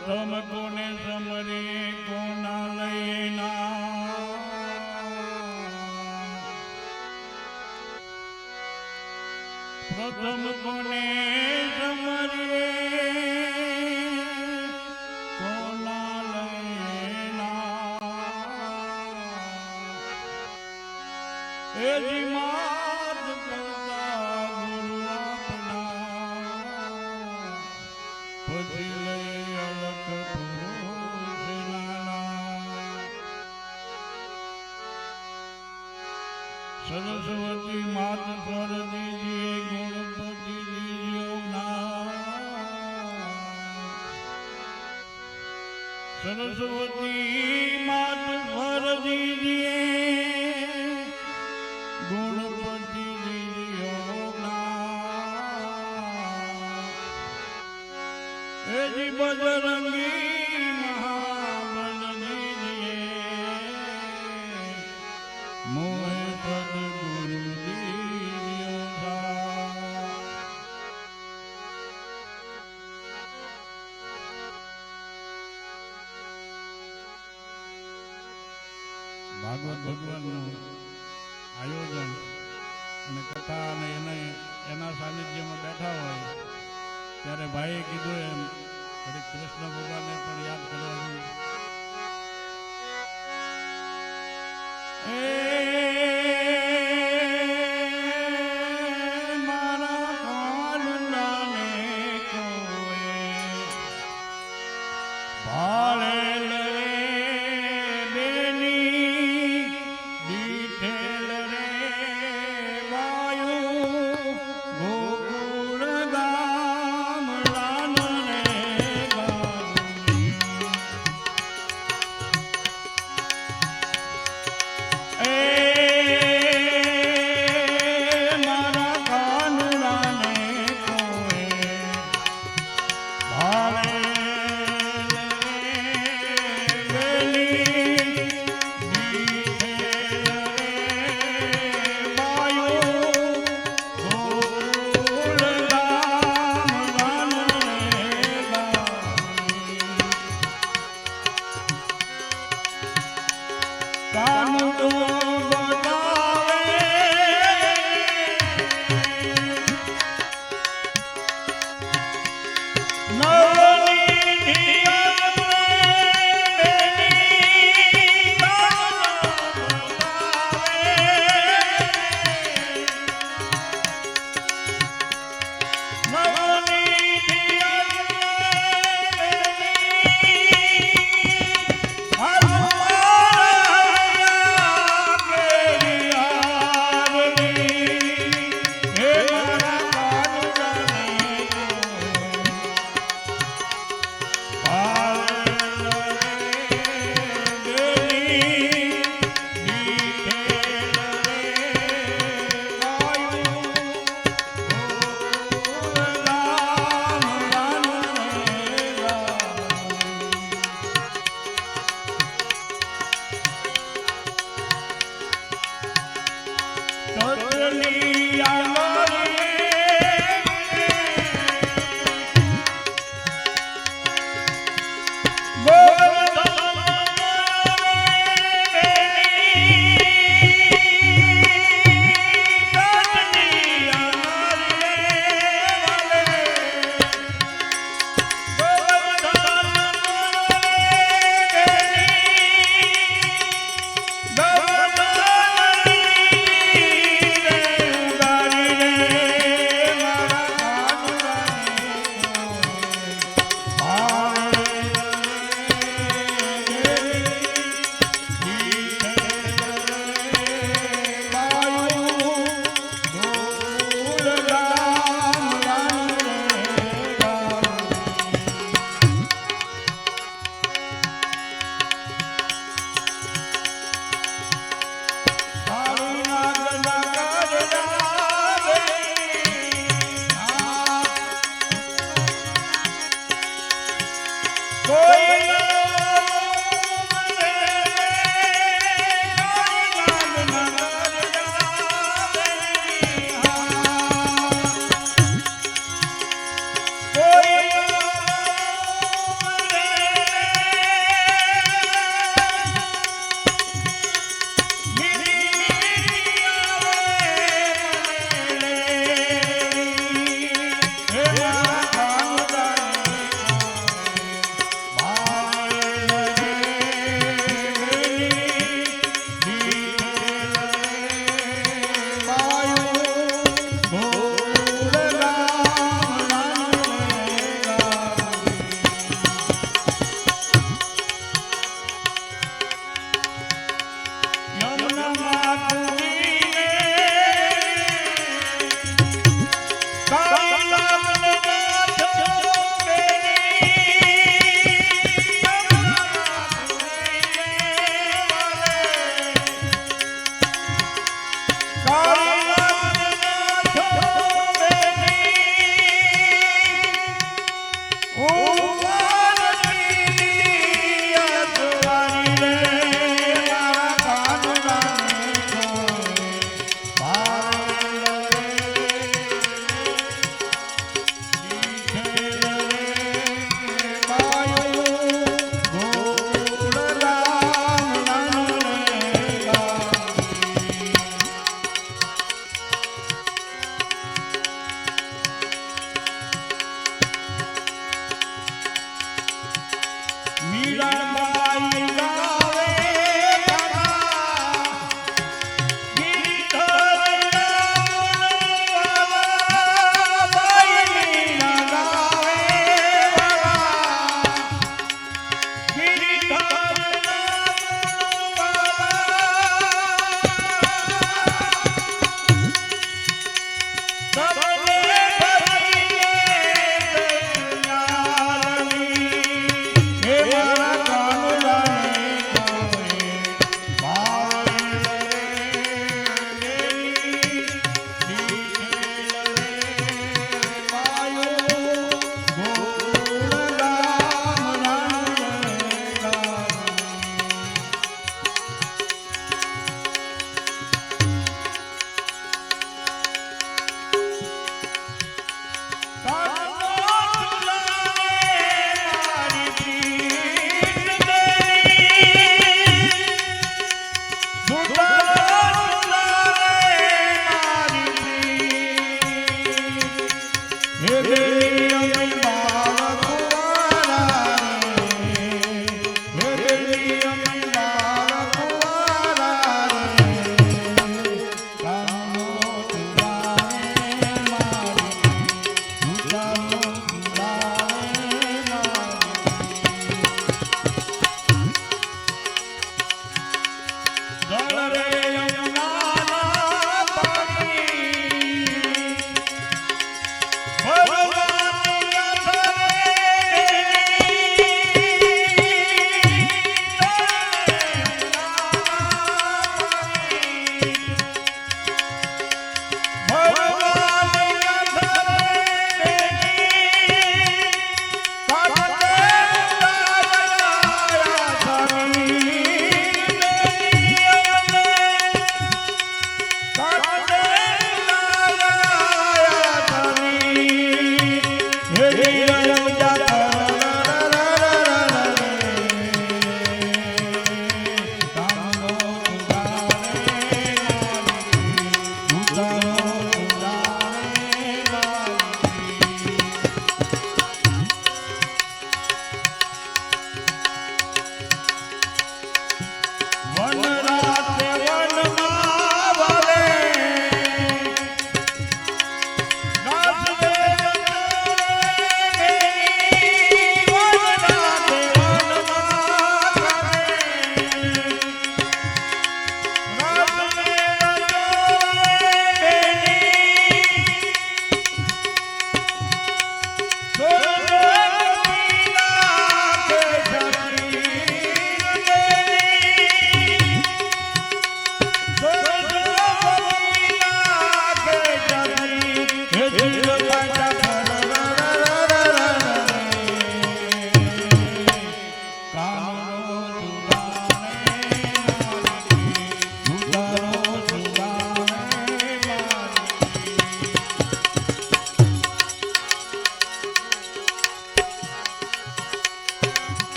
પ્રથમ કોને સમરે કોના લઈના પ્રથમ કોને સમરે એ જી માત ભાગવત ભગવાનનું આયોજન અને કથા અને એને એના સાનિધ્યમાં બેઠા હોય, ત્યારે ભાઈએ કીધું એમ ઘડીક કૃષ્ણ ભગવાનને પણ યાદ કરવાનું.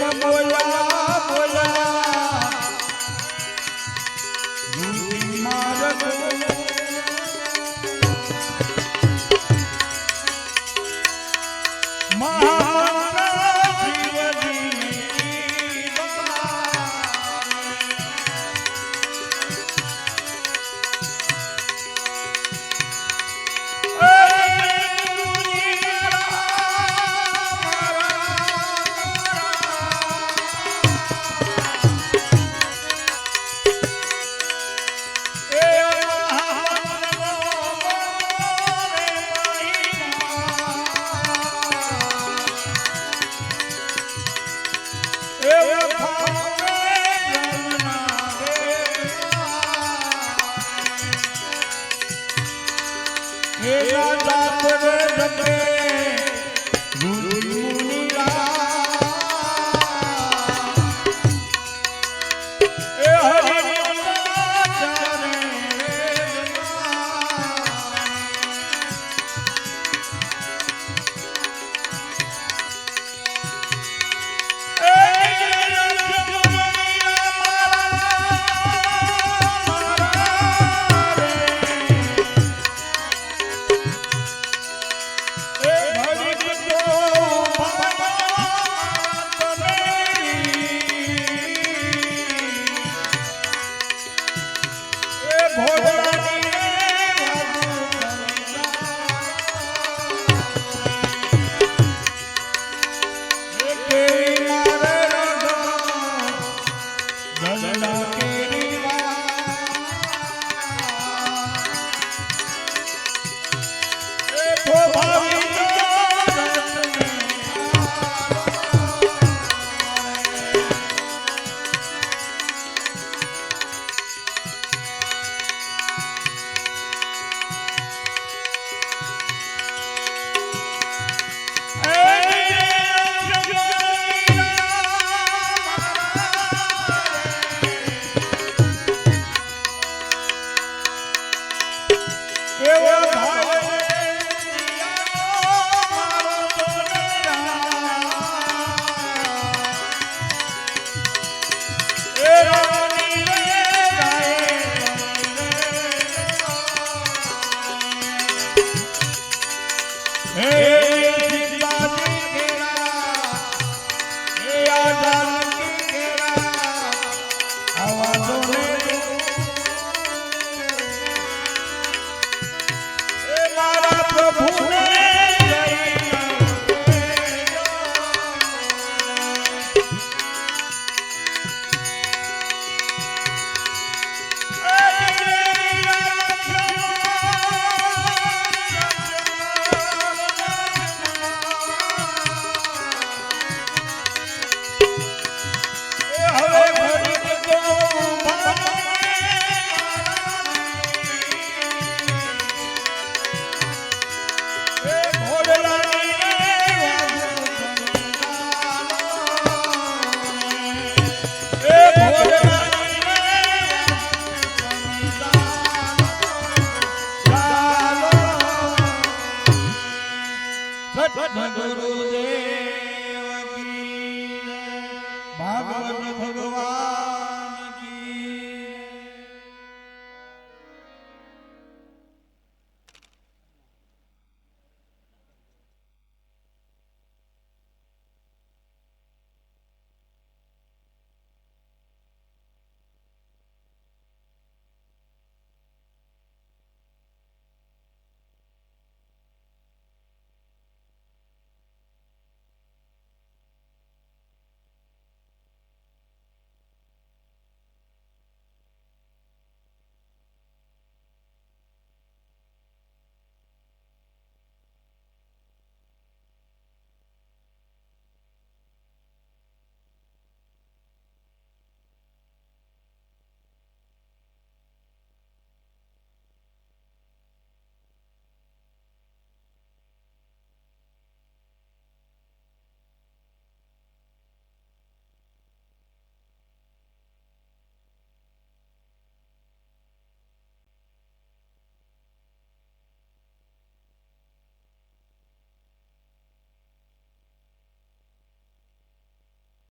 ನಮ್ಮ